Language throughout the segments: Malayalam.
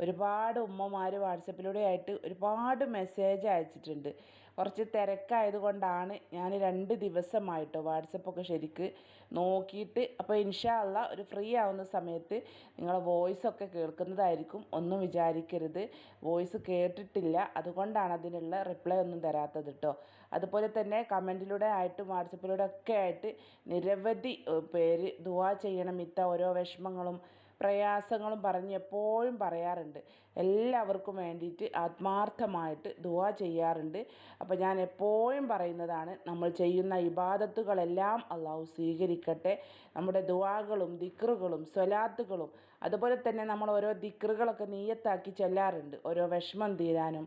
ഒരുപാട് ഉമ്മമാർ വാട്സപ്പിലൂടെ ആയിട്ട് ഒരുപാട് മെസ്സേജ് അയച്ചിട്ടുണ്ട്. കുറച്ച് തിരക്കായത് കൊണ്ടാണ് ഞാൻ രണ്ട് ദിവസമായിട്ടോ വാട്സപ്പൊക്കെ ശരിക്ക് നോക്കിയിട്ട് അപ്പോൾ ഇൻഷാ അല്ല ഒരു ഫ്രീ ആവുന്ന സമയത്ത് നിങ്ങളെ വോയിസ് ഒക്കെ കേൾക്കുന്നതായിരിക്കും. ഒന്നും വിചാരിക്കരുത്. വോയിസ് കേട്ടിട്ടില്ല. അതുകൊണ്ടാണ് അതിനുള്ള റിപ്ലൈ ഒന്നും തരാത്തത് കേട്ടോ അതുപോലെ തന്നെ കമന്റിലൂടെ ആയിട്ടും വാട്സപ്പിലൂടെ ഒക്കെ ആയിട്ട് നിരവധി പേര് ദുവാ ചെയ്യണം. ഇത്ത ഓരോ വിഷമങ്ങളും പ്രയാസങ്ങളും പറഞ്ഞ് എപ്പോഴും പറയാറുണ്ട്. എല്ലാവർക്കും വേണ്ടിയിട്ട് ആത്മാർത്ഥമായിട്ട് ദുവാ ചെയ്യാറുണ്ട്. അപ്പോൾ ഞാൻ എപ്പോഴും പറയുന്നതാണ് നമ്മൾ ചെയ്യുന്ന ഇബാദത്തുകളെല്ലാം അള്ളാഹു സ്വീകരിക്കട്ടെ. നമ്മുടെ ദുവാകളും ദിക്റുകളും സ്വലാത്തുകളും അതുപോലെ തന്നെ നമ്മൾ ഓരോ ദിക്റുകളൊക്കെ നീയത്താക്കി ചെല്ലാറുണ്ട്. ഓരോ വിഷമം തീരാനും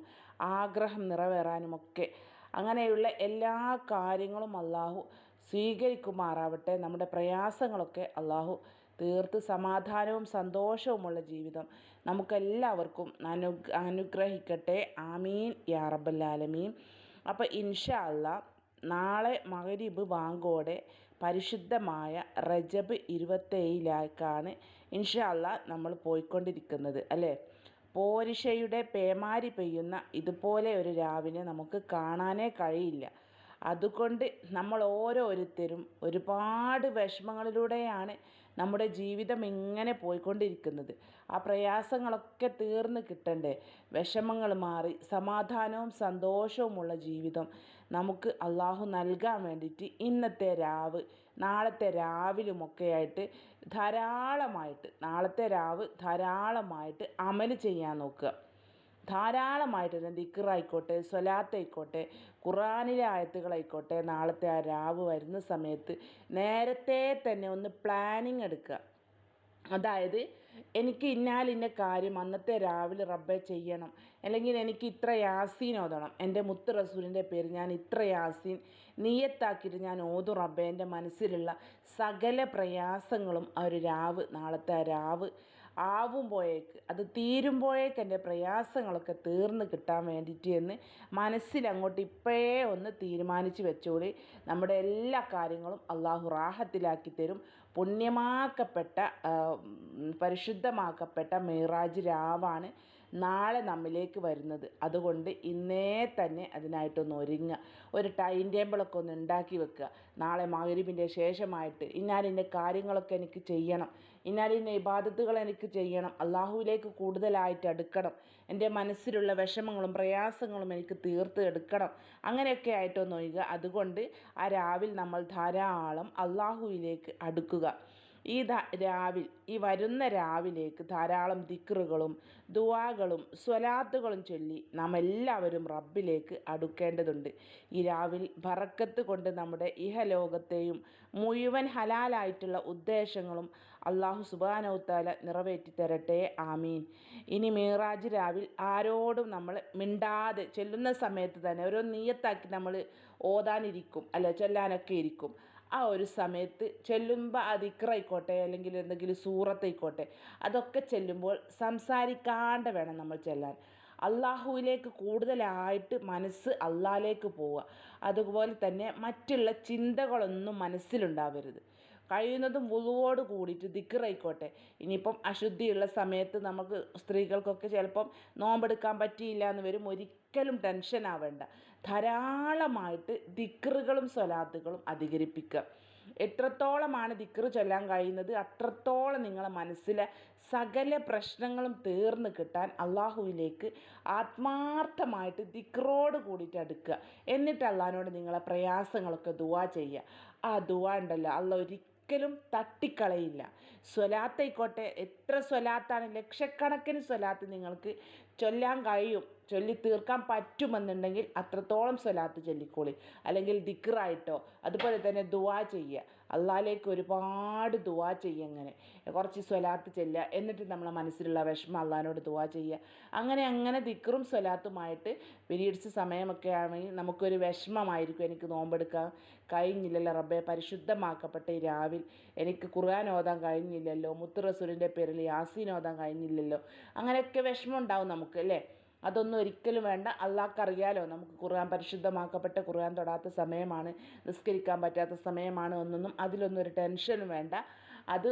ആഗ്രഹം നിറവേറാനും ഒക്കെ. അങ്ങനെയുള്ള എല്ലാ കാര്യങ്ങളും അള്ളാഹു സ്വീകരിക്കുമാറാവട്ടെ. നമ്മുടെ പ്രയാസങ്ങളൊക്കെ അള്ളാഹു തീർത്ത് സമാധാനവും സന്തോഷവുമുള്ള ജീവിതം നമുക്കെല്ലാവർക്കും അനു അനുഗ്രഹിക്കട്ടെ. ആമീൻ. യാ റബ്ബല്ലാലമീൻ. അപ്പോൾ ഇൻഷാ അല്ലാ നാളെ മഗ്രിബ് വാങ്കോടെ പരിശുദ്ധമായ റജബ് ഇരുപത്തേഴിലേക്കാണ് ഇൻഷാ അല്ലാ നമ്മൾ പോയിക്കൊണ്ടിരിക്കുന്നത് അല്ലേ? പോരിഷയുടെ പേമാരി പെയ്യുന്ന ഇതുപോലെ ഒരു രാവിനെ നമുക്ക് കാണാനേ കഴിയില്ല. അതുകൊണ്ട് നമ്മൾ ഓരോരുത്തരും ഒരുപാട് വിഷമങ്ങളിലൂടെയാണ് നമ്മുടെ ജീവിതം എങ്ങനെ പോയിക്കൊണ്ടിരിക്കുന്നത്? ആ പ്രയാസങ്ങളൊക്കെ തീർന്ന് കിട്ടണ്ടേ? വിഷമങ്ങൾ മാറി സമാധാനവും സന്തോഷവുമുള്ള ജീവിതം നമുക്ക് അള്ളാഹു നൽകാൻ വേണ്ടിയിട്ട് ഇന്നത്തെ രാവ് നാളത്തെ രാവിലുമൊക്കെയായിട്ട് ധാരാളമായിട്ട് നാളത്തെ രാവ് ധാരാളമായിട്ട് അമൽ ചെയ്യാൻ നോക്കുക. ധാരാളമായിട്ട് ദിക്കറായിക്കോട്ടെ സ്വലാത്തായിക്കോട്ടെ ഖുറാനിലെ ആയത്തുകളായിക്കോട്ടെ നാളത്തെ ആ രാവ് വരുന്ന സമയത്ത് നേരത്തെ തന്നെ ഒന്ന് പ്ലാനിങ് എടുക്കുക. അതായത് എനിക്ക് ഇന്നാൽ ഇന്ന കാര്യം അന്നത്തെ രാവിലെ റബ്ബെ ചെയ്യണം അല്ലെങ്കിൽ എനിക്ക് ഇത്ര യാസീൻ ഓതണം എന്റെ മുത്ത് റസൂലിന്റെ പേര് ഞാൻ ഇത്ര യാസീൻ നീയത്താക്കിയിട്ട് ഞാൻ ഓതും റബ്ബെ എന്റെ മനസ്സിലുള്ള സകല പ്രയാസങ്ങളും ആ ഒരു രാവ് നാളത്തെ ആ രാവ് ആവുമ്പോഴേക്ക് അത് തീരുമ്പോഴേക്ക് എന്റെ പ്രയാസങ്ങളൊക്കെ തീർന്ന് കിട്ടാൻ വേണ്ടിയിട്ട് എന്ന് മനസ്സിലങ്ങോട്ട് ഇപ്പോഴേ ഒന്ന് തീരുമാനിച്ച് വെച്ചോളി നമ്മുടെ എല്ലാ കാര്യങ്ങളും അള്ളാഹു റാഹത്തിലാക്കി തരും. പുണ്യമാക്കപ്പെട്ട പരിശുദ്ധമാക്കപ്പെട്ട മീറാജ് രാവാണ് നാളെ നമ്മിലേക്ക് വരുന്നത്. അതുകൊണ്ട് ഇന്നേ തന്നെ അതിനായിട്ടൊന്ന് ഒരുങ്ങുക. ഒരു ടൈം ടേബിളൊക്കെ ഒന്ന് ഉണ്ടാക്കി വെക്കുക. നാളെ മകരിബിന്റെ ശേഷമായിട്ട് ഇന്നാലിന്റെ കാര്യങ്ങളൊക്കെ എനിക്ക് ചെയ്യണം. ഇന്നാലിന്റെ ഇബാദത്തുകൾ എനിക്ക് ചെയ്യണം. അള്ളാഹുവിലേക്ക് കൂടുതലായിട്ട് അടുക്കണം. എന്റെ മനസ്സിലുള്ള വിഷമങ്ങളും പ്രയാസങ്ങളും എനിക്ക് തീർത്ത് എടുക്കണം. അങ്ങനെയൊക്കെ ആയിട്ടൊന്ന് ഒഴുകുക അതുകൊണ്ട് ആ രാവിൽ നമ്മൾ ധാരാളം അള്ളാഹുവിലേക്ക് അടുക്കുക. ഈ രാവിൽ ഈ വരുന്ന രാവിലേക്ക് ധാരാളം ദിക്റുകളും ദുവാകളും സ്വലാത്തുകളും ചൊല്ലി നാം എല്ലാവരും റബ്ബിലേക്ക് അടുക്കേണ്ടതുണ്ട്. ഈ രാവിൽ ഭറക്കത്ത് കൊണ്ട് നമ്മുടെ ഇഹലോകത്തെയും മുഴുവൻ ഹലാലായിട്ടുള്ള ഉദ്ദേശങ്ങളും അള്ളാഹു സുബാനൗത്താല നിറവേറ്റി തരട്ടെ. ആമീൻ. ഇനി മീറാജ് രാവിൽ ആരോടും നമ്മൾ മിണ്ടാതെ ചെല്ലുന്ന സമയത്ത് തന്നെ ഓരോ നീയത്താക്കി നമ്മൾ ഓതാനിരിക്കും അല്ല ചൊല്ലാനൊക്കെ ഇരിക്കും. ആ ഒരു സമയത്ത് ചെല്ലുമ്പോൾ ആ ദിക്റായിക്കോട്ടെ അല്ലെങ്കിൽ എന്തെങ്കിലും സൂറത്തായിക്കോട്ടെ അതൊക്കെ ചെല്ലുമ്പോൾ സംസാരിക്കാണ്ട് വേണം നമ്മൾ ചെല്ലാൻ. അള്ളാഹുവിലേക്ക് കൂടുതലായിട്ട് മനസ്സ് അള്ളാഹിലേക്ക് പോവുക. അതുപോലെ തന്നെ മറ്റുള്ള ചിന്തകളൊന്നും മനസ്സിലുണ്ടാവരുത്. കഴിയുന്നതും വുളുവോട് കൂടിയിട്ട് ദിക്കറായിക്കോട്ടെ ഇനിയിപ്പം അശുദ്ധിയുള്ള സമയത്ത് നമുക്ക് സ്ത്രീകൾക്കൊക്കെ ചിലപ്പം നോമ്പെടുക്കാൻ പറ്റിയില്ല എന്ന് വരും. ഒരിക്കലും ടെൻഷൻ ആവേണ്ട ധാരാളമായിട്ട് ദിക്റുകളും സ്വലാത്തുകളും അധികരിപ്പിക്കുക. എത്രത്തോളമാണ് ദിക്റ് ചൊല്ലാൻ കഴിയുന്നത്? അത്രത്തോളം നിങ്ങളെ മനസ്സിലെ സകല പ്രശ്നങ്ങളും തീർന്നു കിട്ടാൻ അള്ളാഹുവിലേക്ക് ആത്മാർത്ഥമായിട്ട് ദിക്റോട് കൂടിയിട്ട് അടുക്കുക. എന്നിട്ട് അള്ളാഹിനോട് നിങ്ങളെ പ്രയാസങ്ങളൊക്കെ ദുവാ ചെയ്യുക. ആ ദുവാ ഉണ്ടല്ലോ. അള്ള ഒരിക്കലും തട്ടിക്കളയില്ല. സ്വലാത്തായിക്കോട്ടെ എത്ര സ്വലാത്താണ് ലക്ഷക്കണക്കിന് സ്വലാത്ത് നിങ്ങൾക്ക് ചൊല്ലാൻ കഴിയും ചൊല്ലി തീർക്കാൻ പറ്റുമെന്നുണ്ടെങ്കിൽ അത്രത്തോളം സ്വലാത്ത് ചൊല്ലിക്കോളി. അല്ലെങ്കിൽ ദിക്റായിട്ടോ അതുപോലെ തന്നെ ദുആ ചെയ്യുക. അള്ളാഹിലേക്ക് ഒരുപാട് ദുവാ ചെയ്യുക അങ്ങനെ കുറച്ച് സ്വലാത്ത് ചെല്ലുക. എന്നിട്ട് നമ്മളെ മനസ്സിലുള്ള വിഷമം അള്ളാഹിനോട് ദുവാ ചെയ്യുക. അങ്ങനെ അങ്ങനെ ദിക്റും സ്വലാത്തുമായിട്ട് പീരീഡ്സ് സമയമൊക്കെ ആണെങ്കിൽ നമുക്കൊരു വിഷമമായിരിക്കും എനിക്ക് നോമ്പെടുക്കാൻ. കഴിഞ്ഞില്ലല്ലോ റബ്ബെ. പരിശുദ്ധമാക്കപ്പെട്ട ഈ രാവിൽ എനിക്ക് ഖുർആൻ ഓതാൻ കഴിഞ്ഞില്ലല്ലോ. മുത്ത് റസൂലിന്റെ പേരിൽ യാസീൻ ഓതാൻ കഴിഞ്ഞില്ലല്ലോ. അങ്ങനെയൊക്കെ വിഷമം ഉണ്ടാവും നമുക്ക് അല്ലേ? അതൊന്നും ഒരിക്കലും വേണ്ട. അള്ളാഹ്ക്ക് അറിയാലോ നമുക്ക് ഖുർആൻ പരിശുദ്ധമാക്കപ്പെട്ട ഖുർആൻ തൊടാത്ത സമയമാണ് നിസ്കരിക്കാൻ പറ്റാത്ത സമയമാണ് എന്നൊന്നും അതിലൊന്നും ഒരു ടെൻഷനും വേണ്ട. അത്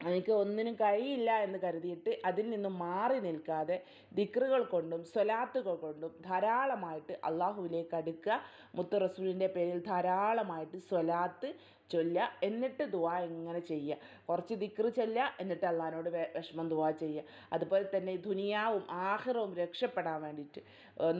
എനിക്ക് ഒന്നിനും കഴിയില്ല എന്ന് കരുതിയിട്ട് അതിൽ നിന്നും മാറി നിൽക്കാതെ ദിക്റുകൾ കൊണ്ടും സ്വലാത്തുകൾ കൊണ്ടും ധാരാളമായിട്ട് അള്ളാഹുവിലേക്ക് അടുക്കുക. മുത്ത് റസൂലിന്റെ പേരിൽ ധാരാളമായിട്ട് സ്വലാത്ത് ചൊല്ലുക എന്നിട്ട് ദുആ ഇങ്ങനെ ചെയ്യുക കുറച്ച് ദിക്റ് ചൊല്ലുക എന്നിട്ട് അള്ളഹാനോട് വിഷമം ദുആ ചെയ്യുക അതുപോലെ തന്നെ ദുനിയാവും ആഹ്റവും രക്ഷപ്പെടാൻ വേണ്ടിയിട്ട്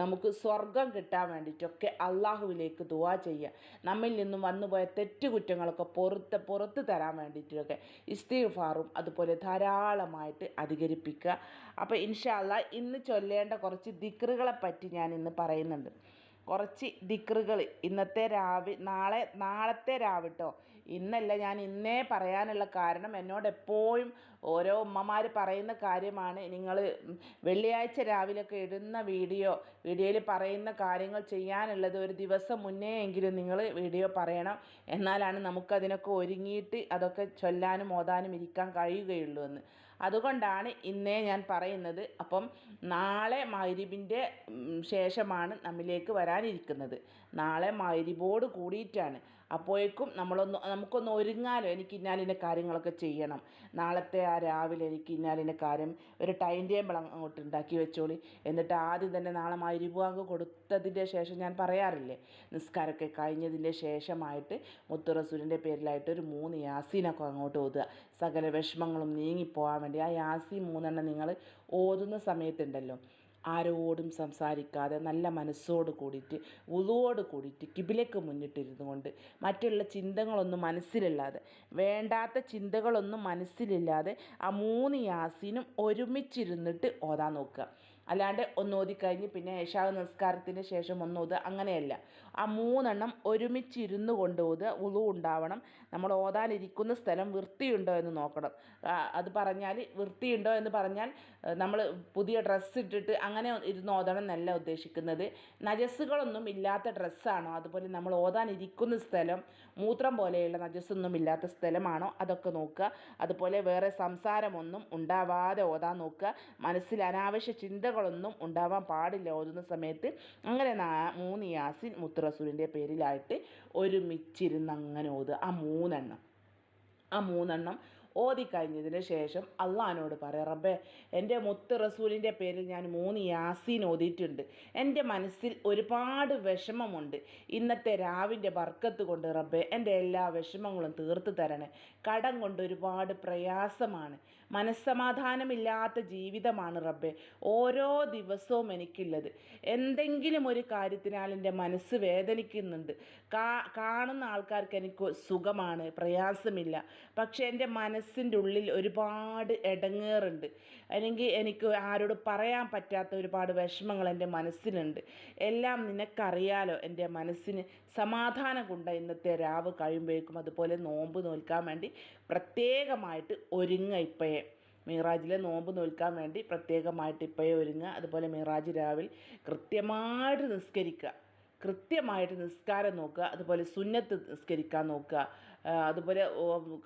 നമുക്ക് സ്വർഗം കിട്ടാൻ വേണ്ടിയിട്ടൊക്കെ അള്ളാഹുവിലേക്ക് ദുആ ചെയ്യുക നമ്മിൽ നിന്നും വന്നുപോയ തെറ്റുകുറ്റങ്ങളൊക്കെ പുറത്ത് പുറത്ത് തരാൻ വേണ്ടിയിട്ടൊക്കെ ഇസ്തിഗ്ഫാറും അതുപോലെ ധാരാളമായിട്ട് അധികരിപ്പിക്കുക. അപ്പോൾ ഇൻഷാ അള്ളാ ഇന്ന് ചൊല്ലേണ്ട കുറച്ച് ദിക്റുകളെ പറ്റി ഞാൻ ഇന്ന് പറയുന്നുണ്ട്. കുറച്ച് ദിക്റുകൾ ഇന്നത്തെ രാവി നാളെ നാളത്തെ രാവിട്ടോ. ഇന്നല്ല ഞാൻ ഇന്നേ പറയാനുള്ള കാരണം എന്നോട് എപ്പോഴും ഓരോ ഉമ്മമാർ പറയുന്ന കാര്യമാണ്. നിങ്ങൾ വെള്ളിയാഴ്ച രാവിലെയൊക്കെ ഇടുന്ന വീഡിയോ വീഡിയോയിൽ പറയുന്ന കാര്യങ്ങൾ ചെയ്യാനുള്ളത് ഒരു ദിവസം മുന്നേ എങ്കിലും നിങ്ങൾ വീഡിയോ പറയണം. എന്നാലാണ് നമുക്കതിനൊക്കെ ഒരുങ്ങിയിട്ട് അതൊക്കെ ചൊല്ലാനും ഓതാനും ഇരിക്കാൻ കഴിയുകയുള്ളൂ എന്ന്. അതുകൊണ്ടാണ് ഇന്നേ ഞാൻ പറയുന്നത്. അപ്പം നാളെ മൈരിബിന്റെ ശേഷമാണ് നമ്മിലേക്ക് വരാനിരിക്കുന്നത്. നാളെ മൈരിബോട് കൂടിയിട്ടാണ്. അപ്പോഴേക്കും നമ്മളൊന്ന് നമുക്കൊന്ന് ഒരുങ്ങാലോ എനിക്ക് ഇന്നാലിന്ന കാര്യങ്ങളൊക്കെ ചെയ്യണം. നാളത്തെ ആ രാവിലെ എനിക്ക് ഇന്നാലിന്ന കാര്യം ഒരു ടൈം ടേബിൾ അങ്ങോട്ട് ഉണ്ടാക്കി വെച്ചോളി. എന്നിട്ട് ആദ്യം തന്നെ നാളെ മരുഭാങ്ക് കൊടുത്തതിന്റെ ശേഷം ഞാൻ പറയാറില്ലേ നിസ്കാരമൊക്കെ കഴിഞ്ഞതിന്റെ ശേഷമായിട്ട് മുത്തുറസൂരിന്റെ പേരിലായിട്ട് ഒരു മൂന്ന് യാസീനൊക്കെ അങ്ങോട്ട് ഓതുക. സകല വിഷമങ്ങളും നീങ്ങിപ്പോകാൻ വേണ്ടി ആ യാസീൻ മൂന്നെണ്ണം നിങ്ങൾ ഓതുന്ന സമയത്തുണ്ടല്ലോ. ആരോടും സംസാരിക്കാതെ നല്ല മനസ്സോട് കൂടിയിട്ട് ഉളുവോട് കൂടിയിട്ട് കിബിലേക്ക് മുന്നിട്ടിരുന്നു കൊണ്ട് മറ്റുള്ള ചിന്തകളൊന്നും മനസ്സിലില്ലാതെ വേണ്ടാത്ത ചിന്തകളൊന്നും മനസ്സിലില്ലാതെ ആ മൂന്ന് യാസീനും ഒരുമിച്ചിരുന്നിട്ട് ഓതാൻ നോക്കുക. അല്ലാണ്ട് ഒന്ന് ഓതിക്കഴിഞ്ഞ് പിന്നെ ഏഷാവ് നിസ്കാരത്തിന് ശേഷം ഒന്ന് ഓതുക അങ്ങനെയല്ല. ആ മൂന്നെണ്ണം ഒരുമിച്ചിരുന്ന് കൊണ്ട് ഓതുക ഉളു ഉണ്ടാവണം. നമ്മൾ ഓതാനിരിക്കുന്ന സ്ഥലം വൃത്തിയുണ്ടോ എന്ന് നോക്കണം. അത് പറഞ്ഞാൽ വൃത്തിയുണ്ടോ എന്ന് പറഞ്ഞാൽ നമ്മൾ പുതിയ ഡ്രസ്സ് ഇട്ടിട്ട് അങ്ങനെ ഇരുന്ന് ഓതണം എന്നല്ല ഉദ്ദേശിക്കുന്നത്. നജസ്സുകളൊന്നും ഇല്ലാത്ത ഡ്രസ്സാണോ? അതുപോലെ നമ്മൾ ഓതാനിരിക്കുന്ന സ്ഥലം മൂത്രം പോലെയുള്ള നജസ്സൊന്നും ഇല്ലാത്ത സ്ഥലമാണോ? അതൊക്കെ നോക്കുക. അതുപോലെ വേറെ സംസാരമൊന്നും ഉണ്ടാവാതെ ഓതാൻ നോക്കുക. മനസ്സിൽ അനാവശ്യ ചിന്തകളൊന്നും ഉണ്ടാവാൻ പാടില്ല. ഓതുന്ന സമയത്ത് അങ്ങനെ മൂന്ന് യാസിൻ മുത്തുറസൂലിന്റെ പേരിലായിട്ട് ഒരുമിച്ചിരുന്ന് അങ്ങനെ ഓതുക. ആ മൂന്നെണ്ണം. ആ മൂന്നെണ്ണം ഓതിക്കഴിഞ്ഞതിന് ശേഷം അള്ളഹാനോട് പറയാം റബ്ബേ എന്റെ മുത്ത് റസൂലിന്റെ പേരിൽ ഞാൻ മൂന്ന് യാസീൻ ഓതിയിട്ടുണ്ട്. എന്റെ മനസ്സിൽ ഒരുപാട് വിഷമമുണ്ട്. ഇന്നത്തെ രാവിന്റെ ബർക്കത്ത് കൊണ്ട് റബ്ബേ എന്റെ എല്ലാ വിഷമങ്ങളും തീർത്ത് തരണേ. കടം കൊണ്ട് ഒരുപാട് പ്രയാസമാണ്. മനസ്സമാധാനമില്ലാത്ത ജീവിതമാണ് റബ്ബെ. ഓരോ ദിവസവും എനിക്കുള്ളത്. എന്തെങ്കിലും ഒരു കാര്യത്തിനാൽ എന്റെ മനസ്സ് വേദനിക്കുന്നുണ്ട്. കാണുന്ന ആൾക്കാർക്ക് എനിക്ക് സുഖമാണ് പ്രയാസമില്ല. പക്ഷേ എന്റെ മനസ്സിന്റെ ഉള്ളിൽ ഒരുപാട് ഇടങ്ങേറുണ്ട് അല്ലെങ്കിൽ എനിക്ക് ആരോട് പറയാൻ പറ്റാത്ത ഒരുപാട് വിഷമങ്ങൾ എന്റെ മനസ്സിലുണ്ട്. എല്ലാം നിനക്കറിയാലോ എന്റെ മനസ്സിന് സമാധാനം കൊണ്ട ഇന്നത്തെ രാവ് കഴിയുമ്പോഴേക്കും അതുപോലെ നോമ്പ് നോൽക്കാൻ വേണ്ടി പ്രത്യേകമായിട്ട് ഒരുങ്ങ ഇപ്പോഴേ. മീറാജിലെ നോമ്പ് നോൽക്കാൻ വേണ്ടി പ്രത്യേകമായിട്ട് ഇപ്പോഴേ ഒരുങ്ങുക. അതുപോലെ മീറാജ് രാവിൽ കൃത്യമായിട്ട് നിസ്കരിക്കുക. കൃത്യമായിട്ട് നിസ്കാരം നോക്കുക. അതുപോലെ സുന്നത്ത് നിസ്കരിക്കാൻ നോക്കുക. അതുപോലെ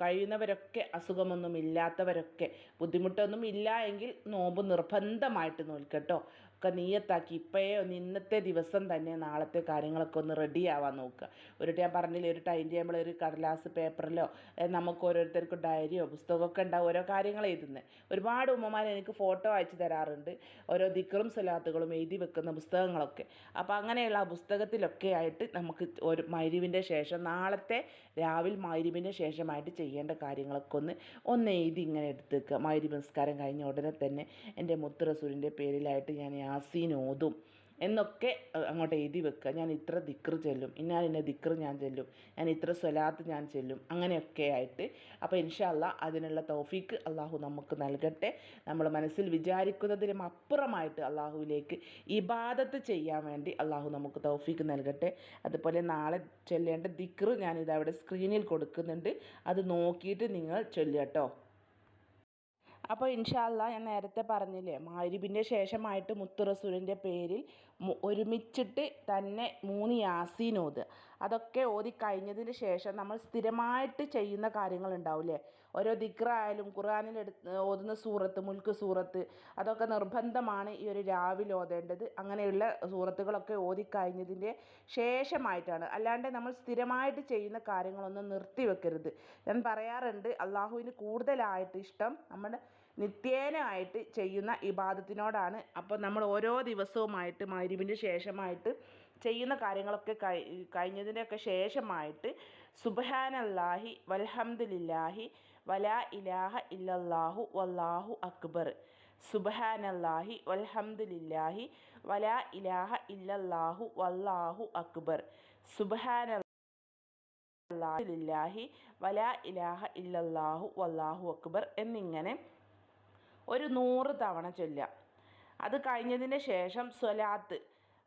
കഴിയുന്നവരൊക്കെ അസുഖമൊന്നും ഇല്ലാത്തവരൊക്കെ ബുദ്ധിമുട്ടൊന്നും ഇല്ല എങ്കിൽ നോമ്പ് നിർബന്ധമായിട്ട് നോൽക്കട്ടോ. ഒക്കെ നീയത്താക്കി. ഇപ്പോഴേ ഒന്ന് ഇന്നത്തെ ദിവസം തന്നെ നാളത്തെ കാര്യങ്ങളൊക്കെ ഒന്ന് റെഡി ആവാൻ നോക്കുക. ഒരു ഞാൻ പറഞ്ഞില്ലേ ഒരു ടൈം ടേബിൾ ഒരു കടലാസ് പേപ്പറിലോ നമുക്ക് ഓരോരുത്തർക്കും ഡയറിയോ പുസ്തകമൊക്കെ ഉണ്ടാവും ഓരോ കാര്യങ്ങൾ എഴുതുന്നത് ഒരുപാട് ഉമ്മമാർ എനിക്ക് ഫോട്ടോ അയച്ചു തരാറുണ്ട്. ഓരോ ദിക്കറും സ്വലാത്തുകളും എഴുതി വെക്കുന്ന പുസ്തകങ്ങളൊക്കെ. അപ്പോൾ അങ്ങനെയുള്ള ആ പുസ്തകത്തിലൊക്കെ ആയിട്ട് നമുക്ക് ഒരു മൈരുവിന്റെ ശേഷം നാളത്തെ രാവിലെ മൈരുവിന്റെ ശേഷമായിട്ട് ചെയ്യേണ്ട കാര്യങ്ങളൊക്കെ ഒന്ന് ഒന്ന് എഴുതി ഇങ്ങനെ എടുത്ത് വെക്കുക മഗ്രിബ് നിസ്കാരം കഴിഞ്ഞ ഉടനെ തന്നെ എന്റെ മുത്തുറസൂരിന്റെ പേരിലായിട്ട് ഞാൻ യാസീൻ എന്നൊക്കെ അങ്ങോട്ട് എഴുതി വെക്കുക. ഞാൻ ഇത്ര ദിക്ർ ചെല്ലും. ഇന്നാൽ ഇന്ന ദിക്ർ ഞാൻ ചെല്ലും. ഞാൻ ഇത്ര സ്വലാത്ത് ഞാൻ ചെല്ലും. അങ്ങനെയൊക്കെ ആയിട്ട്. അപ്പോൾ ഇൻഷാല്ല അതിനുള്ള തൗഫീക്ക് അള്ളാഹു നമുക്ക് നൽകട്ടെ. നമ്മൾ മനസ്സിൽ വിചാരിക്കുന്നതിനും അപ്പുറമായിട്ട് അള്ളാഹുവിലേക്ക് ഇബാദത്ത് ചെയ്യാൻ വേണ്ടി അള്ളാഹു നമുക്ക് തൗഫീക്ക് നൽകട്ടെ. അതുപോലെ നാളെ ചൊല്ലേണ്ട ദിക്ർ ഞാനിതവിടെ സ്ക്രീനിൽ കൊടുക്കുന്നുണ്ട്. അത് നോക്കിയിട്ട് നിങ്ങൾ ചൊല്ലുക കേട്ടോ അപ്പോൾ ഇൻഷാല്ല ഞാൻ നേരത്തെ പറഞ്ഞില്ലേ മാരിബിന്റെ ശേഷമായിട്ട് മുത്ത് റസൂലിന്റെ പേരിൽ ഒരുമിച്ചിട്ട് തന്നെ മൂന്ന് യാസീൻ ഓത് അതൊക്കെ ഓതി കഴിഞ്ഞതിന് ശേഷം നമ്മൾ സ്ഥിരമായിട്ട് ചെയ്യുന്ന കാര്യങ്ങളുണ്ടാവില്ലേ? ഓരോ ദിക്റായാലും ഖുർആനിൽ ഓതുന്ന സൂറത്ത് മുൽക്ക് സൂറത്ത് അതൊക്കെ നിർബന്ധമാണ് ഈ ഒരു രാവിലെ ഓതേണ്ടത്. അങ്ങനെയുള്ള സൂറത്തുകളൊക്കെ ഓതി കഴിഞ്ഞതിന്റെ ശേഷമായിട്ടാണ്. അല്ലാണ്ട് നമ്മൾ സ്ഥിരമായിട്ട് ചെയ്യുന്ന കാര്യങ്ങളൊന്നും നിർത്തി വെക്കരുത്. ഞാൻ പറയാറുണ്ട് അള്ളാഹുവിന് കൂടുതലായിട്ട് ഇഷ്ടം നമ്മുടെ നിത്യേനയായിട്ട് ചെയ്യുന്ന ഇബാദത്തിനോടാണ്. അപ്പോൾ നമ്മൾ ഓരോ ദിവസവുമായിട്ട് മഗ്‌രിബിന് ശേഷമായിട്ട് ചെയ്യുന്ന കാര്യങ്ങളൊക്കെ കഴി കഴിഞ്ഞതിന്റെയൊക്കെ ശേഷമായിട്ട് സുബ്ഹാനല്ലാഹി വൽഹംദുലില്ലാഹി വലാ ഇലാഹ ഇല്ലല്ലാഹു വല്ലാഹു അക്ബർ. സുബ്ഹാനല്ലാഹി വൽഹംദുലില്ലാഹി വലാ ഇലാഹ ഇല്ലല്ലാഹു വല്ലാഹു അക്ബർ. സുബ്ഹാന ലില്ലാഹി വലാ ഇലാഹ ഇല്ലല്ലാഹു വല്ലാഹു അക്ബർ എന്നിങ്ങനെ ഒരു നൂറ് തവണ ചൊല്ലുക. അത് കഴിഞ്ഞതിന് ശേഷം സ്വലാത്ത്.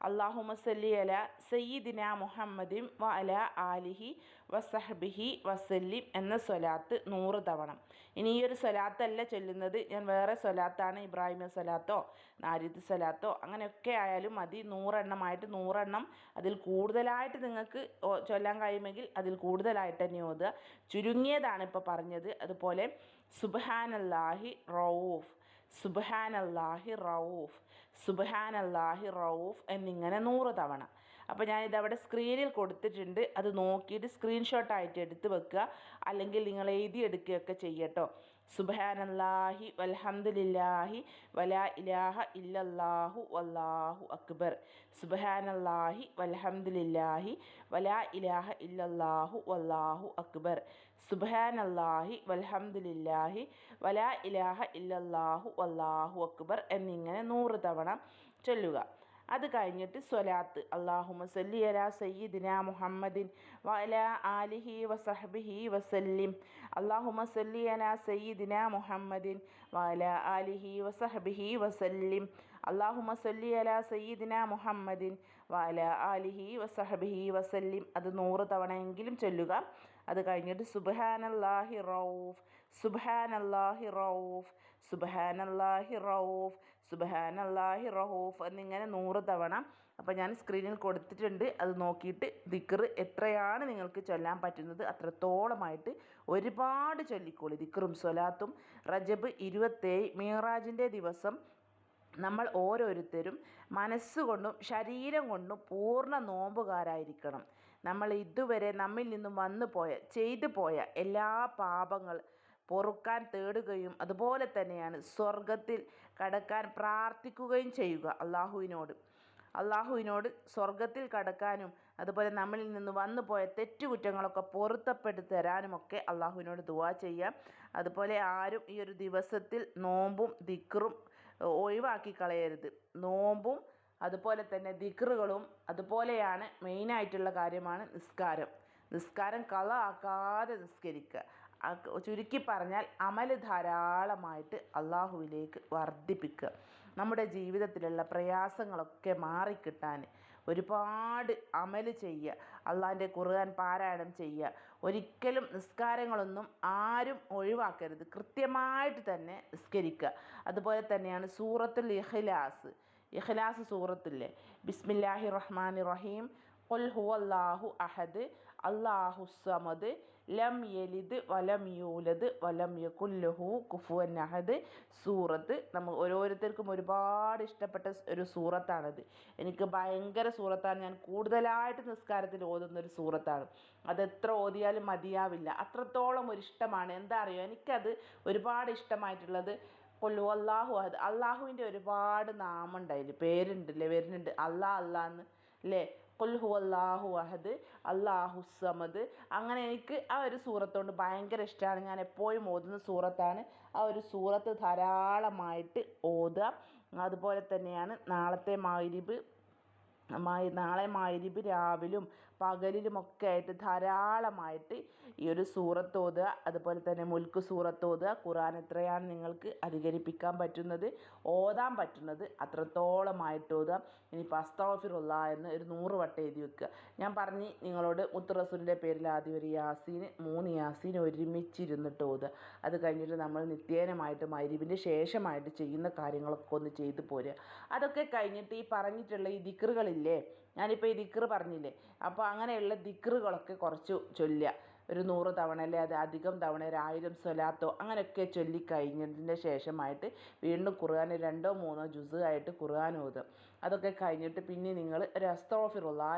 അള്ളാഹുമ സല്ലി അല സയ്യിദിന മുഹമ്മദിം വ അല ആലിഹി വസഹബിഹി വസല്ലിം എന്ന സ്വലാത്ത് നൂറ് തവണ. ഇനി ഈ ഒരു സ്വലാത്തല്ല ചൊല്ലുന്നത്. ഞാൻ വേറെ സ്വലാത്താണ് ഇബ്രാഹിമ സ്വലാത്തോ നാരിദ് സ്വലാത്തോ അങ്ങനെയൊക്കെ ആയാലും മതി. നൂറെണ്ണമായിട്ട് നൂറെണ്ണം അതിൽ കൂടുതലായിട്ട് നിങ്ങൾക്ക് ചൊല്ലാൻ കഴിയുമെങ്കിൽ അതിൽ കൂടുതലായിട്ട് തന്നെ ഓതുക. ചുരുങ്ങിയതാണ് ഇപ്പോൾ പറഞ്ഞത്. അതുപോലെ സുബ്ഹാനല്ലാഹി റൌഫ് സുബ്ഹാനല്ലാഹി റൌഫ് സുബ്ഹാനല്ലാഹി റൌഫ് എന്നിങ്ങനെ നൂറ് തവണ. അപ്പോൾ ഞാനിതവിടെ സ്ക്രീനിൽ കൊടുത്തിട്ടുണ്ട്. അത് നോക്കിയിട്ട് സ്ക്രീൻഷോട്ടായിട്ട് എടുത്ത് വെക്കുക. അല്ലെങ്കിൽ നിങ്ങൾ എഴുതിയെടുക്കുകയൊക്കെ ചെയ്യട്ടോ. സുബ്ഹാനല്ലാഹി വൽഹംദുലില്ലാഹി വലാ ഇലാഹ ഇല്ലല്ലാഹു വല്ലാഹു അക്ബർ. സുബ്ഹാനല്ലാഹി വൽഹംദുലില്ലാഹി വലാ ഇലാഹ ഇല്ലല്ലാഹു വല്ലാഹു അക്ബർ. സുബ്ഹാനല്ലാഹി വൽഹംദുലില്ലാഹി വലാ ഇലാഹ ഇല്ലല്ലാഹു വല്ലാഹു അക്ബർ എന്നിങ്ങനെ നൂറ് തവണ ചൊല്ലുക. അത് കഴിഞ്ഞിട്ട് സ്വലാത്ത്. അള്ളാഹുമ സല്ലി അല സയ്യിദിന മുഹമ്മദിൻ വല ആലിഹി വസഹബിഹി വസല്ലിം. അള്ളാഹുമ സല്ലി അല സയ്യിദിന മുഹമ്മദിൻ വല ആലിഹി വസഹബിഹി വസല്ലിം. അള്ളാഹുമ സല്ലി അല സയ്യിദിന മുഹമ്മദിൻ വല ആലിഹി വസഹബിഹി വസല്ലിം. അത് നൂറ് തവണയെങ്കിലും ചൊല്ലുക. അത് കഴിഞ്ഞിട്ട് സുബ്ഹാനല്ലാഹി റൌഫ്. സുബ്ഹാനല്ലാഹി റൌഫ് സുബ്ഹാനല്ലാഹി റൌഫ് സുബ്ഹാനല്ലാഹി റൌഫ് എന്നിങ്ങനെ നൂറ് തവണ. അപ്പോൾ ഞാൻ സ്ക്രീനിൽ കൊടുത്തിട്ടുണ്ട്. അത് നോക്കിയിട്ട് ദിക്കർ എത്രയാണ് നിങ്ങൾക്ക് ചൊല്ലാൻ പറ്റുന്നത് അത്രത്തോളമായിട്ട് ഒരുപാട് ചൊല്ലിക്കോളി. ദിക്കറും സ്വലാത്തും റജബ് ഇരുപത്തേഴ് മീറാജിന്റെ ദിവസം നമ്മൾ ഓരോരുത്തരും മനസ്സുകൊണ്ടും ശരീരം കൊണ്ടും പൂർണ നോമ്പുകാരായിരിക്കണം. നമ്മൾ ഇതുവരെ നമ്മിൽ നിന്നും വന്നു പോയ ചെയ്തു പോയ എല്ലാ പാപങ്ങൾ പൊറുക്കാൻ തേടുകയും അതുപോലെ തന്നെയാണ് സ്വർഗത്തിൽ കടക്കാൻ പ്രാർത്ഥിക്കുകയും ചെയ്യുക അള്ളാഹുവിനോട്. അള്ളാഹുവിനോട് സ്വർഗത്തിൽ കടക്കാനും അതുപോലെ നമ്മളിൽ നിന്ന് വന്നു പോയ തെറ്റുകുറ്റങ്ങളൊക്കെ പൊറുത്തപ്പെട്ട് തരാനുമൊക്കെ അള്ളാഹുവിനോട് ദുവാ ചെയ്യാം. അതുപോലെ ആരും ഈ ഒരു ദിവസത്തിൽ നോമ്പും ദിക്റും ഒഴിവാക്കി കളയരുത്. നോമ്പും അതുപോലെ തന്നെ ദിക്റുകളും അതുപോലെയാണ് മെയിനായിട്ടുള്ള കാര്യമാണ് നിസ്കാരം. നിസ്കാരം കള ആക്കാതെ നിസ്കരിക്കുക. ചുരുക്കി പറഞ്ഞാൽ അമൽ ധാരാളമായിട്ട് അള്ളാഹുവിലേക്ക് വർദ്ധിപ്പിക്കുക. നമ്മുടെ ജീവിതത്തിലുള്ള പ്രയാസങ്ങളൊക്കെ മാറിക്കിട്ടാൻ ഒരുപാട് അമൽ ചെയ്യുക. അള്ളാഹിന്റെ ഖുർആൻ പാരായണം ചെയ്യുക. ഒരിക്കലും നിസ്കാരങ്ങളൊന്നും ആരും ഒഴിവാക്കരുത്. കൃത്യമായിട്ട് തന്നെ നിസ്കരിക്കുക. അതുപോലെ തന്നെയാണ് സൂറത്തുൽ ഇഖ്ലാസ്. ഇഖ്ലാസ് സൂറത്തില്ലേ? ബിസ്മില്ലാഹി റഹ്മാൻ റഹീം. ഖുൽ ഹുവല്ലാഹു അഹദ്. അല്ലാഹു സമദ്. ലം യലിദ് വലം യൂലദ് വലം യകുല്ലഹു കുഫുവൻ അഹദ് സൂറത്ത്. നമ്മൾ ഓരോരുത്തർക്കും ഒരുപാട് ഇഷ്ടപ്പെട്ട ഒരു സൂറത്താണത്. എനിക്ക് ഭയങ്കര സൂറത്താണ്. ഞാൻ കൂടുതലായിട്ട് നിസ്കാരത്തിൽ ഓതുന്ന ഒരു സൂറത്താണ്. അത് എത്ര ഓതിയാലും മതിയാവില്ല. അത്രത്തോളം ഒരു ഇഷ്ടമാണ് എന്താ അറിയോ എനിക്കത് ഒരുപാട് ഇഷ്ടമായിട്ടുള്ളത് കൊല്ലു അള്ളാഹു അത് അള്ളാഹുവിന്റെ ഒരുപാട് നാമുണ്ട് അതിൽ പേരുണ്ടല്ലേ? വരുന്നുണ്ട്. അള്ളാ അല്ലാന്ന് അല്ലേ കൊൽഹു അള്ളാഹു അഹദ് അള്ളാഹു സമദ്. അങ്ങനെ എനിക്ക് ആ ഒരു സൂറത്തോണ്ട് ഭയങ്കര ഇഷ്ടമാണ് ഞാൻ എപ്പോഴും ഓതുന്ന സൂറത്താണ്. ആ ഒരു സൂറത്ത് ധാരാളമായിട്ട് ഓതുക. അതുപോലെ തന്നെയാണ് നാളത്തെ മാരിബ് മായി നാളെ മാരിബ് രാവിലും പകലിലുമൊക്കെ ആയിട്ട് ധാരാളമായിട്ട് ഈ ഒരു സൂറത്ത് ഓതുക അതുപോലെ തന്നെ മുൽക്ക് സൂറത്ത് ഓതുക ഖുർആൻ എത്രയാണ് നിങ്ങൾക്ക് അധികരിപ്പിക്കാൻ പറ്റുന്നത് ഓതാൻ പറ്റുന്നത് അത്രത്തോളമായിട്ട് ഓതുക. ഇനി അസ്തഫിറുള്ള എന്ന് ഒരു നൂറ് വട്ടം എഴുതി വെക്കുക. ഞാൻ പറഞ്ഞ് നിങ്ങളോട് മുത്തുറസൂലിന്റെ പേരിൽ ആദ്യം ഒരു യാസീന് മൂന്ന് യാസീൻ ഒരുമിച്ചിരുന്നിട്ട് ഓതുക. അത് കഴിഞ്ഞിട്ട് നമ്മൾ നിത്യേനമായിട്ട് മരുവിന്റെ ശേഷമായിട്ട് ചെയ്യുന്ന കാര്യങ്ങളൊക്കെ ഒന്ന് ചെയ്തു പോരുക. അതൊക്കെ കഴിഞ്ഞിട്ട് ഈ പറഞ്ഞിട്ടുള്ള ഈ ദിക്റുകളില്ലേ ഞാനിപ്പോൾ ഈ ദിക്റ് പറഞ്ഞില്ലേ? അപ്പോൾ അങ്ങനെയുള്ള ദിക്റുകളൊക്കെ കുറച്ച് ചൊല്ലുക. ഒരു നൂറ് തവണ അല്ലെ? അത് അധികം തവണ ഒരു ആയിരം സ്വലാത്തോ അങ്ങനെയൊക്കെ ചൊല്ലി കഴിഞ്ഞതിന്റെ ശേഷമായിട്ട് വീണ്ടും ഖുർആൻ രണ്ടോ മൂന്നോ ജുസ് ആയിട്ട് ഖുർആൻ ഓതുക. അതൊക്കെ കഴിഞ്ഞിട്ട് പിന്നെ നിങ്ങൾ ഒരു അസ്തോഫിറുല്ലാ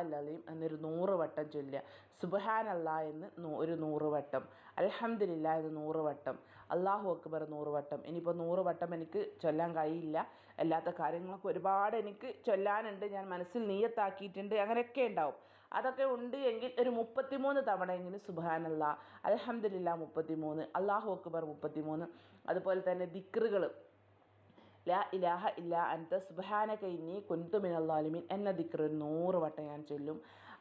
എന്നൊരു നൂറ് വട്ടം ചൊല്ലുക. സുബഹാനല്ലാ എന്ന് ഒരു നൂറ് വട്ടം. അലഹമില്ല എന്ന് നൂറ് വട്ടം. അള്ളാഹു അക്ബർ നൂറ് വട്ടം. ഇനിയിപ്പോൾ നൂറ് വട്ടം എനിക്ക് ചൊല്ലാൻ കഴിയില്ല. അല്ലാത്ത കാര്യങ്ങളൊക്കെ ഒരുപാട് എനിക്ക് ചൊല്ലാനുണ്ട്. ഞാൻ മനസ്സിൽ നീയത്താക്കിയിട്ടുണ്ട്. അങ്ങനെയൊക്കെ ഉണ്ടാവും. അതൊക്കെ ഉണ്ട് എങ്കിൽ ഒരു മുപ്പത്തിമൂന്ന് തവണയെങ്കിലും സുബാനല്ല അലഹമ്മദില്ല മുപ്പത്തിമൂന്ന് അള്ളാഹു അക്ബർ മുപ്പത്തിമൂന്ന്. അതുപോലെ തന്നെ ദിക്റുകൾ ലാ ഇലാഹ ഇല്ല അൻത സുബഹാനക ഇന്നി കുന്തു മിനല്ലാലിമീൻ എന്ന ഒരു നൂറ് വട്ടം ഞാൻ ചൊല്ലും.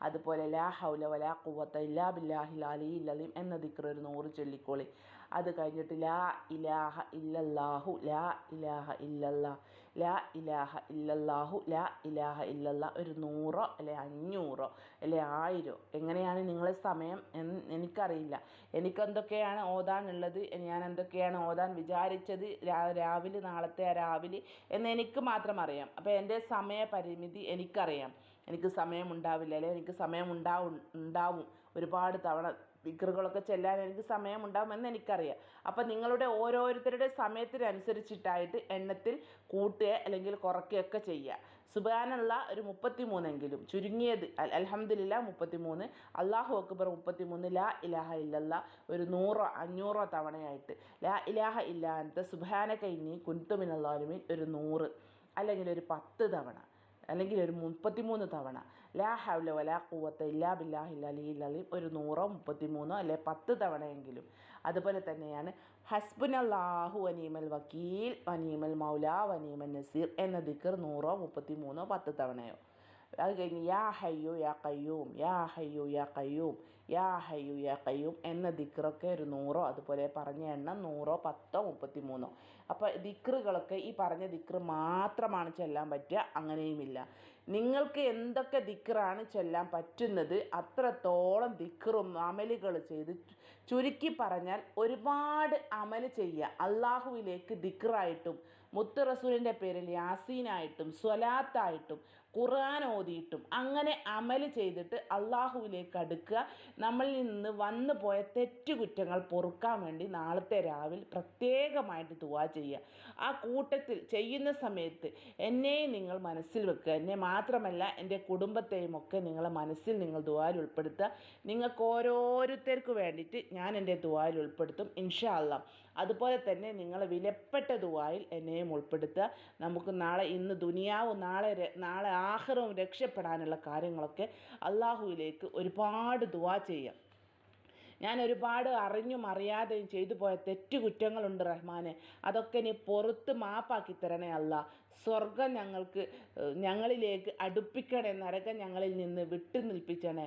അതുപോലെ ലാ ഹൗല വലാ കുവത്ത ഇല്ലാ ബില്ലാഹി ലാലി അലീം എന്ന ദിക്ർ ഒരു നൂറ് ചൊല്ലിക്കോളി. അത് കഴിഞ്ഞിട്ട് ലാ ഇലാഹ ഇല്ലല്ലാഹു ലാ ഇലാഹ ഇല്ലല്ലാ. ലാ ഇലാഹ ഇല്ലല്ലാഹു ലാ ഇലാഹ ഇല്ലല്ലാ ഒരു നൂറോ അല്ലെ അഞ്ഞൂറോ അല്ലെ ആയിരോ? എങ്ങനെയാണ് നിങ്ങളെ സമയം എന്ന് എനിക്കറിയില്ല. എനിക്കെന്തൊക്കെയാണ് ഓതാനുള്ളത് ഞാൻ എന്തൊക്കെയാണ് ഓതാൻ വിചാരിച്ചത്? രാവിലെ നാളത്തെ രാവിലെ എന്ന് എനിക്ക് മാത്രം അറിയാം. അപ്പോൾ എന്റെ സമയ പരിമിതി എനിക്കറിയാം. എനിക്ക് സമയമുണ്ടാവില്ല അല്ലെങ്കിൽ എനിക്ക് സമയമുണ്ടാവും ഉണ്ടാവും. ഒരുപാട് തവണ ദിക്റുകളൊക്കെ ചെല്ലാൻ എനിക്ക് സമയമുണ്ടാകുമെന്ന് എനിക്കറിയാം. അപ്പം നിങ്ങളുടെ ഓരോരുത്തരുടെ സമയത്തിനനുസരിച്ചിട്ടായിട്ട് എണ്ണത്തിൽ കൂട്ടുക അല്ലെങ്കിൽ കുറയ്ക്കുകയൊക്കെ ചെയ്യുക. സുബാനുള്ള ഒരു മുപ്പത്തി മൂന്നെങ്കിലും ചുരുങ്ങിയത് അലഹമ്മദില്ല മുപ്പത്തി മൂന്ന് അള്ളാഹു അക്ബർ മുപ്പത്തി മൂന്ന് ലാ ഇലാഹ ഇല്ലല്ല ഒരു നൂറോ അഞ്ഞൂറോ തവണയായിട്ട്. ലാ ഇലാഹ ഇല്ലാത്ത സുബാന കൈനി കുൻതുമിനല്ലാലുമീൻ ഒരു നൂറ്. അല്ലെങ്കിൽ ഒരു പത്ത് തവണ. അല്ലെങ്കിൽ ഒരു മുപ്പത്തിമൂന്ന് തവണ. ലാ ഹൗല വലാ കൂവത്ത ഇല്ലാ ബില്ലാഹിൽ അലി അലീം ഒരു നൂറോ മുപ്പത്തിമൂന്നോ അല്ലെ പത്ത് തവണയെങ്കിലും. അതുപോലെ തന്നെയാണ് ഹസ്ബുനല്ലാഹു വനീമൽ വക്കീൽ വനീമൽ മൗല വനീമൽ നസീർ എന്ന ദിക്കർ നൂറോ മുപ്പത്തിമൂന്നോ പത്ത് തവണയോ. അത് കഴിഞ്ഞ് യാ ഹയ്യു യാ കയ്യൂം യാ ഹയ്യു യാ കയ്യൂം യാ ഹയ്യു യാ കയ്യൂം എന്ന ദിക്റൊക്കെ ഒരു നൂറോ അതുപോലെ പറഞ്ഞ എണ്ണം നൂറോ പത്തോ മുപ്പത്തി മൂന്നോ അപ്പോൾ ദിക്റുകളൊക്കെ ഈ പറഞ്ഞ ദിക്റ് മാത്രമാണ് ചെല്ലാൻ പറ്റുക അങ്ങനെയുമില്ല. നിങ്ങൾക്ക് എന്തൊക്കെ ദിക്റാണ് ചെല്ലാൻ പറ്റുന്നത് അത്രത്തോളം ദിക്റും അമലുകൾ ചെയ്ത് ചുരുക്കി പറഞ്ഞാൽ ഒരുപാട് അമൽ ചെയ്യുക. അള്ളാഹുവിലേക്ക് ദിക്റായിട്ടും മുത്ത് റസൂലിന്റെ പേരിൽ യാസീനായിട്ടും സ്വലാത്തായിട്ടും ഖുർആൻ ഓതിയിട്ടും അങ്ങനെ അമൽ ചെയ്തിട്ട് അള്ളാഹുവിലേക്ക് അടുക്കുക നമ്മളിൽ നിന്ന് വന്നു പോയ തെറ്റുകുറ്റങ്ങൾ പൊറുക്കാൻ വേണ്ടി നാളത്തെ രാവിലെ പ്രത്യേകമായിട്ട് ദുവാ ചെയ്യുക. ആ കൂട്ടത്തിൽ ചെയ്യുന്ന സമയത്ത് എന്നെയും നിങ്ങൾ മനസ്സിൽ വെക്കുക. എന്നെ മാത്രമല്ല എന്റെ കുടുംബത്തെയും ഒക്കെ നിങ്ങളെ മനസ്സിൽ നിങ്ങൾ ദുവായിൽ ഉൾപ്പെടുത്തുക. നിങ്ങൾക്ക് ഓരോരുത്തർക്ക് വേണ്ടിയിട്ട് ഞാൻ എന്റെ ദുവായിൽ ഉൾപ്പെടുത്തും ഇൻഷാ അല്ലാം അതുപോലെ തന്നെ നിങ്ങൾ വിലപ്പെട്ട ദുവായിൽ എന്നെയും ഉൾപ്പെടുത്തുക. നമുക്ക് നാളെ ഇന്ന് ദുനിയാവും നാളെ നാളെ ആഹ്റവും രക്ഷപ്പെടാനുള്ള കാര്യങ്ങളൊക്കെ അള്ളാഹുവിലേക്ക് ഒരുപാട് ദുവാ ചെയ്യാം. ഞാൻ ഒരുപാട് അറിഞ്ഞും അറിയാതെയും ചെയ്തു പോയ തെറ്റുകുറ്റങ്ങളുണ്ട് റഹ്മാനെ. അതൊക്കെ നീ പുറത്ത് മാപ്പാക്കി തരണേ അല്ല. സ്വർഗം ഞങ്ങൾക്ക് ഞങ്ങളിലേക്ക് അടുപ്പിക്കണേ നരകം ഞങ്ങളിൽ നിന്ന് വിട്ടു നിൽപ്പിച്ചണേ.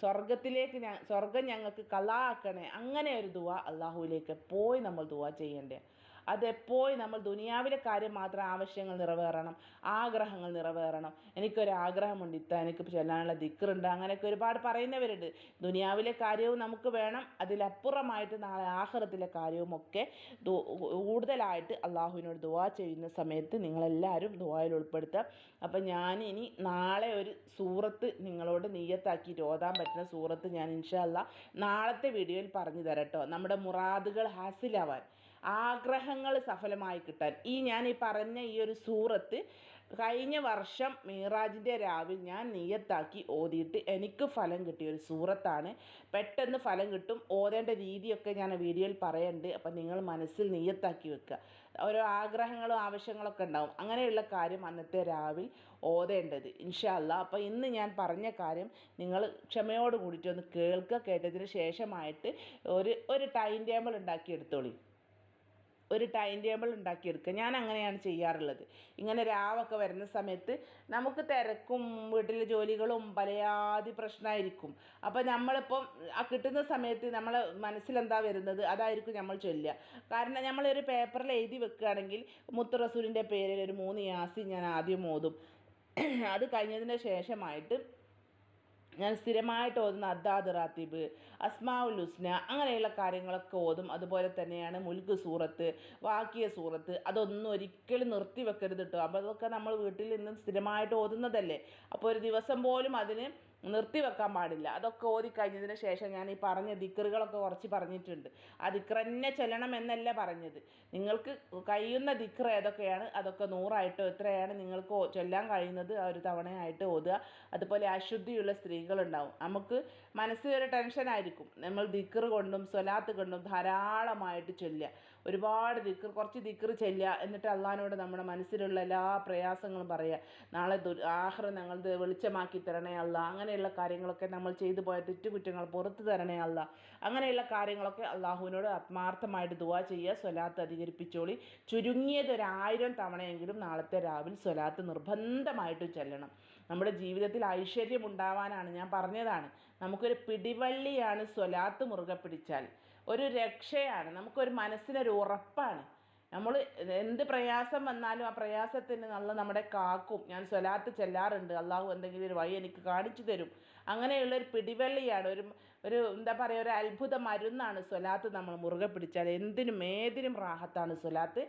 സ്വർഗത്തിലേക്ക് ഞാൻ സ്വർഗം ഞങ്ങൾക്ക് കലാക്കണേ അങ്ങനെ ഒരു ദുവ അള്ളാഹുവിലേക്ക് പോയി നമ്മൾ ദുവ ചെയ്യേണ്ടേ. അതെപ്പോഴും നമ്മൾ ദുനിയാവിലെ കാര്യം മാത്രം ആവശ്യങ്ങൾ നിറവേറണം ആഗ്രഹങ്ങൾ നിറവേറണം. എനിക്കൊരു ആഗ്രഹമുണ്ട് ഇത്ത എനിക്ക് ചെല്ലാനുള്ള ദിക്കറുണ്ട് അങ്ങനെയൊക്കെ ഒരുപാട് പറയുന്നവരുണ്ട്. ദുനിയാവിലെ കാര്യവും നമുക്ക് വേണം അതിലപ്പുറമായിട്ട് നാളെ ആഹ്റത്തിലെ കാര്യവും ഒക്കെ കൂടുതലായിട്ട് അള്ളാഹുവിനോട് ദുവാ ചെയ്യുന്ന സമയത്ത് നിങ്ങളെല്ലാവരും ദുവായിൽ ഉൾപ്പെടുത്തുക. അപ്പം ഞാൻ ഇനി നാളെ ഒരു സൂറത്ത് നിങ്ങളോട് നീയത്താക്കിയിട്ട് ഓതാൻ പറ്റുന്ന സൂറത്ത് ഞാൻ ഇൻഷാല്ല നാളത്തെ വീഡിയോയിൽ പറഞ്ഞു തരട്ടോ നമ്മുടെ മുറാദുകൾ ഹാസിലാവാൻ. ആഗ്രഹങ്ങൾ സഫലമായി കിട്ടാൻ. ഈ ഞാൻ ഈ പറഞ്ഞ ഈ ഒരു സൂറത്ത് കഴിഞ്ഞ വർഷം മീറാജിന്റെ രാവിൽ ഞാൻ നീയത്താക്കി ഓതിയിട്ട് എനിക്ക് ഫലം കിട്ടിയ ഒരു സൂറത്താണ്. പെട്ടെന്ന് ഫലം കിട്ടും. ഓതേണ്ട രീതിയൊക്കെ ഞാൻ വീഡിയോയിൽ പറയുന്നുണ്ട് അപ്പം നിങ്ങൾ മനസ്സിൽ നീയത്താക്കി വെക്കുക. ഓരോ ആഗ്രഹങ്ങളും ആവശ്യങ്ങളൊക്കെ ഉണ്ടാവും. അങ്ങനെയുള്ള കാര്യം അന്നത്തെ രാവിൽ ഓതേണ്ടത്. ഇൻഷാല്ല അപ്പോൾ ഇന്ന് ഞാൻ പറഞ്ഞ കാര്യം നിങ്ങൾ ക്ഷമയോട് കൂടിയിട്ട് ഒന്ന് കേൾക്കുക. കേട്ടതിന് ശേഷമായിട്ട് ഒരു ഒരു ടൈം ടേബിൾ ഉണ്ടാക്കി എടുത്തോളി. ഒരു ടൈം ടേബിൾ ഉണ്ടാക്കിയെടുക്കുക. ഞാൻ അങ്ങനെയാണ് ചെയ്യാറുള്ളത്. ഇങ്ങനെ രാവൊക്കെ വരുന്ന സമയത്ത് നമുക്ക് തിരക്കും വീട്ടിലെ ജോലികളും പലയാതി പ്രശ്നമായിരിക്കും. അപ്പോൾ നമ്മളിപ്പം ആ കിട്ടുന്ന സമയത്ത് നമ്മളെ മനസ്സിലെന്താ വരുന്നത്? അതായിരിക്കും നമ്മൾ ചൊല്ലുക. കാരണം നമ്മളൊരു പേപ്പറിൽ എഴുതി വെക്കുകയാണെങ്കിൽ മുത്ത് റസൂലിന്റെ പേരിൽ ഒരു മൂന്ന് യാസി ഞാൻ ആദ്യം ഓതും. അത് കഴിഞ്ഞതിന് ശേഷമായിട്ട് ഞാൻ സ്ഥിരമായിട്ട് ഓതുന്ന അദ്ദാദ് റാത്തിബ് അസ്മാഉൽ ഹുസ്ന അങ്ങനെയുള്ള കാര്യങ്ങളൊക്കെ ഓതും. അതുപോലെ തന്നെയാണ് മുൽക്ക് സൂറത്ത് വാക്കിയ സൂറത്ത്. അതൊന്നും ഒരിക്കലും നിർത്തി വെക്കരുത് കേട്ടോ അപ്പോൾ അതൊക്കെ നമ്മൾ വീട്ടിൽ നിന്ന് സ്ഥിരമായിട്ട് ഓതുന്നതല്ലേ. അപ്പോൾ ഒരു ദിവസം പോലും അതിന് നിർത്തി വെക്കാൻ പാടില്ല. അതൊക്കെ ഓതി കഴിഞ്ഞതിന് ശേഷം ഞാൻ ഈ പറഞ്ഞ ദിക്റുകളൊക്കെ കുറച്ച് പറഞ്ഞിട്ടുണ്ട്. ആ ദിക്റ് തന്നെ ചെല്ലണം എന്നല്ല പറഞ്ഞത്. നിങ്ങൾക്ക് കഴിയുന്ന ദിക്ർ ഏതൊക്കെയാണ്? അതൊക്കെ നൂറായിട്ടോ എത്രയാണ് നിങ്ങൾക്ക് ചൊല്ലാൻ കഴിയുന്നത്? ആ ഒരു തവണയായിട്ട് ഓതുക. അതുപോലെ അശുദ്ധിയുള്ള സ്ത്രീകളുണ്ടാവും. നമുക്ക് മനസ്സിലൊരു ടെൻഷനായിരിക്കും. നമ്മൾ ദിക്ർ കൊണ്ടും സ്വലാത്ത് കൊണ്ടും ധാരാളമായിട്ട് ചൊല്ലുക. ഒരുപാട് ദിക്ർ കുറച്ച് ദിക്ർ ചെല്ലുക എന്നിട്ട് അള്ളഹാനോട് നമ്മുടെ മനസ്സിലുള്ള എല്ലാ പ്രയാസങ്ങളും പറയുക. നാളെ ദു ആഹ്റ ഞങ്ങളത് വെളിച്ചമാക്കി തരണേ അല്ല അങ്ങനെയുള്ള കാര്യങ്ങളൊക്കെ നമ്മൾ ചെയ്തു പോയ തെറ്റുകുറ്റങ്ങൾ പുറത്തു തരണേ അല്ല അങ്ങനെയുള്ള കാര്യങ്ങളൊക്കെ അള്ളാഹുവിനോട് ആത്മാർത്ഥമായിട്ട് ദുവാ ചെയ്യുക. സ്വലാത്ത് അധികരിപ്പിച്ചോളി. ചുരുങ്ങിയത് ഒരായിരം തവണയെങ്കിലും നാളത്തെ രാവിലെ സ്വലാത്ത് നിർബന്ധമായിട്ട് ചെല്ലണം. നമ്മുടെ ജീവിതത്തിൽ ഐശ്വര്യം ഉണ്ടാവാനാണ് ഞാൻ പറഞ്ഞതാണ്. നമുക്കൊരു പിടിവള്ളിയാണ് സ്വലാത്ത് മുറുകെ പിടിച്ചാൽ. ഒരു രക്ഷയാണ് നമുക്കൊരു മനസ്സിനൊരു ഉറപ്പാണ്. നമ്മൾ എന്ത് പ്രയാസം വന്നാലും ആ പ്രയാസത്തിന് നല്ല നമ്മുടെ കാക്കും. ഞാൻ സ്വലാത്ത് ചെല്ലാറുണ്ട്. അള്ളാഹു എന്തെങ്കിലും ഒരു വഴി എനിക്ക് കാണിച്ചു തരും. അങ്ങനെയുള്ളൊരു പിടിവള്ളിയാണ്. ഒരു ഒരു എന്താ പറയുക ഒരു അത്ഭുത മരുന്നാണ് സ്വലാത്ത് നമ്മൾ മുറുകെ പിടിച്ചാൽ. എന്തിനും ഏതിനും റാഹത്താണ് സ്വലാത്ത്.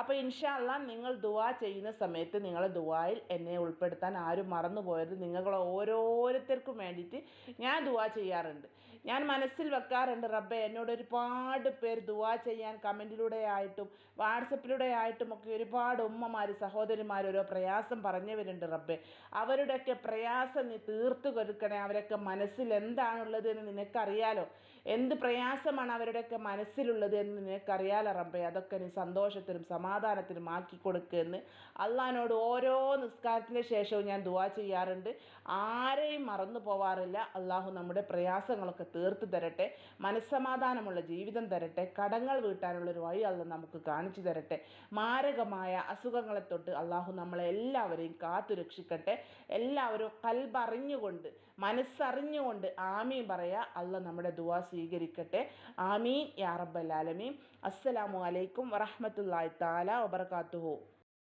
അപ്പോൾ ഇൻഷാ അള്ളാ നിങ്ങൾ ദുവാ ചെയ്യുന്ന സമയത്ത് നിങ്ങളെ ദുവായിൽ എന്നെ ഉൾപ്പെടുത്താൻ ആരും മറന്നു പോയത് നിങ്ങൾ ഓരോരുത്തർക്കും വേണ്ടിയിട്ട് ഞാൻ ദുവാ ചെയ്യാറുണ്ട്. ഞാൻ മനസ്സിൽ വെക്കാറുണ്ട് റബ്ബെ എന്നോട് ഒരുപാട് പേർ ദുവാ ചെയ്യാൻ കമന്റിലൂടെ ആയിട്ടും വാട്സപ്പിലൂടെ ആയിട്ടും ഒക്കെ ഒരുപാട് ഉമ്മമാർ സഹോദരിമാർ ഓരോ പ്രയാസം പറഞ്ഞവരുണ്ട് റബ്ബെ. അവരുടെയൊക്കെ പ്രയാസം നീ തീർത്തു കൊടുക്കണേ അവരൊക്കെ മനസ്സിൽ എന്താണുള്ളത് എന്ന് നിനക്കറിയാലോ? എന്ത് പ്രയാസമാണ് അവരുടെയൊക്കെ മനസ്സിലുള്ളത് എന്ന് നിനക്കറിയാലോ റബ്ബെ? അതൊക്കെ നീ സന്തോഷത്തിനും സമാധാനത്തിനും ആക്കി കൊടുക്കുമെന്ന് അള്ളഹാനോട് ഓരോ നിസ്കാരത്തിന് ശേഷവും ഞാൻ ദുവാ ചെയ്യാറുണ്ട്. ആരെയും മറന്നു പോവാറില്ല. അള്ളാഹു നമ്മുടെ പ്രയാസങ്ങളൊക്കെ തീർത്തു തരട്ടെ മനസ്സമാധാനമുള്ള ജീവിതം തരട്ടെ കടങ്ങൾ വീട്ടാനുള്ള ഒരു വഴി അല്ല നമുക്ക് കാണിച്ചു തരട്ടെ. മാരകമായ അസുഖങ്ങളെ തൊട്ട് അള്ളാഹു നമ്മളെ എല്ലാവരെയും കാത്തു രക്ഷിക്കട്ടെ. എല്ലാവരും കൽബറിഞ്ഞുകൊണ്ട് മനസ്സറിഞ്ഞുകൊണ്ട് ആമീൻ പറയാ അല്ല നമ്മുടെ ദുവാ സ്വീകരിക്കട്ടെ. ആമീൻ യാ റബ്ബൽ ആലമീൻ. അസ്സലാമു അലൈക്കും വറഹ്മത്തുള്ളാഹി തആല വബറകാതുഹു.